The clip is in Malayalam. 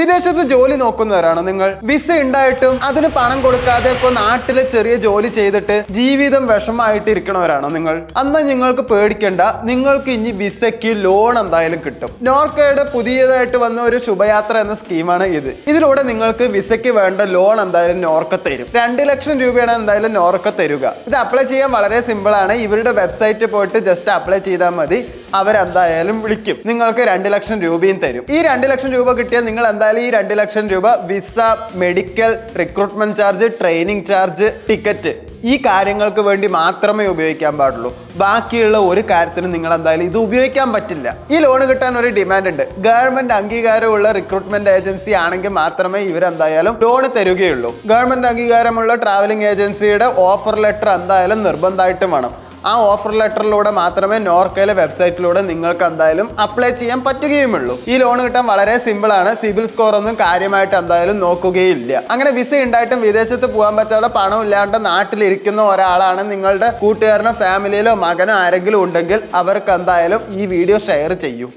വിദേശത്ത് ജോലി നോക്കുന്നവരാണോ നിങ്ങൾ. വിസ ഉണ്ടായിട്ടും അതിന് പണം കൊടുക്കാതെ ഇപ്പൊ നാട്ടിലെ ചെറിയ ജോലി ചെയ്തിട്ട് ജീവിതം വിഷമായിട്ട് ഇരിക്കണവരാണോ നിങ്ങൾ? അന്ന് നിങ്ങൾക്ക് പേടിക്കേണ്ട. നിങ്ങൾക്ക് ഇനി വിസയ്ക്ക് ലോൺ എന്തായാലും കിട്ടും. നോർക്കയുടെ പുതിയതായിട്ട് വന്ന ഒരു ശുഭയാത്ര എന്ന സ്കീമാണ് ഇത്. ഇതിലൂടെ നിങ്ങൾക്ക് വിസയ്ക്ക് വേണ്ട ലോൺ എന്തായാലും നോർക്ക തരും. രണ്ട് ലക്ഷം രൂപയാണ് എന്തായാലും നോർക്ക തരുക. ഇത് അപ്ലൈ ചെയ്യാൻ വളരെ സിമ്പിൾ ആണ്. ഇവരുടെ വെബ്സൈറ്റ് പോയിട്ട് ജസ്റ്റ് അപ്ലൈ ചെയ്താൽ മതി. അവരെന്തായാലും വിളിക്കും. നിങ്ങൾക്ക് രണ്ട് ലക്ഷം രൂപയും തരും. ഈ രണ്ട് ലക്ഷം രൂപ കിട്ടിയാൽ നിങ്ങൾ എന്തായാലും ഈ രണ്ട് ലക്ഷം രൂപ visa medical recruitment charge training charge ticket ഈ കാര്യങ്ങൾക്ക് വേണ്ടി മാത്രമേ ഉപയോഗിക്കാൻ പാടുള്ളൂ. ബാക്കിയുള്ള ഒരു കാര്യത്തിനും നിങ്ങൾ എന്തായാലും ഇത് ഉപയോഗിക്കാൻ പറ്റില്ല. ഈ ലോൺ കിട്ടാൻ ഒരു ഡിമാൻഡ് ഉണ്ട്. ഗവൺമെന്റ് അംഗീകാരമുള്ള റിക്രൂട്ട്മെന്റ് ഏജൻസി ആണെങ്കിൽ മാത്രമേ ഇവരെന്തായാലും ലോൺ തരുകയുള്ളൂ. ഗവൺമെന്റ് അംഗീകാരമുള്ള ട്രാവലിംഗ് ഏജൻസിയുടെ ഓഫർ ലെറ്റർ എന്തായാലും നിർബന്ധമായിട്ടും വേണം. ആ ഓഫർ ലെറ്ററിലൂടെ മാത്രമേ നോർക്കയിലെ വെബ്സൈറ്റിലൂടെ നിങ്ങൾക്ക് എന്തായാലും അപ്ലൈ ചെയ്യാൻ പറ്റുകയുമുള്ളൂ. ഈ ലോൺ കിട്ടാൻ വളരെ സിമ്പിൾ ആണ്. സിബിൽ സ്കോർ ഒന്നും കാര്യമായിട്ട് എന്തായാലും നോക്കുകയില്ല. അങ്ങനെ വിസ ഉണ്ടായിട്ടും വിദേശത്ത് പോകാൻ പറ്റാതെ പണം ഇല്ലാണ്ട് നാട്ടിലിരിക്കുന്ന ഒരാളാണ് നിങ്ങളുടെ കൂട്ടുകാരനോ ഫാമിലിയിലോ മകനോ ആരെങ്കിലും ഉണ്ടെങ്കിൽ അവർക്ക് എന്തായാലും ഈ വീഡിയോ ഷെയർ ചെയ്യൂ.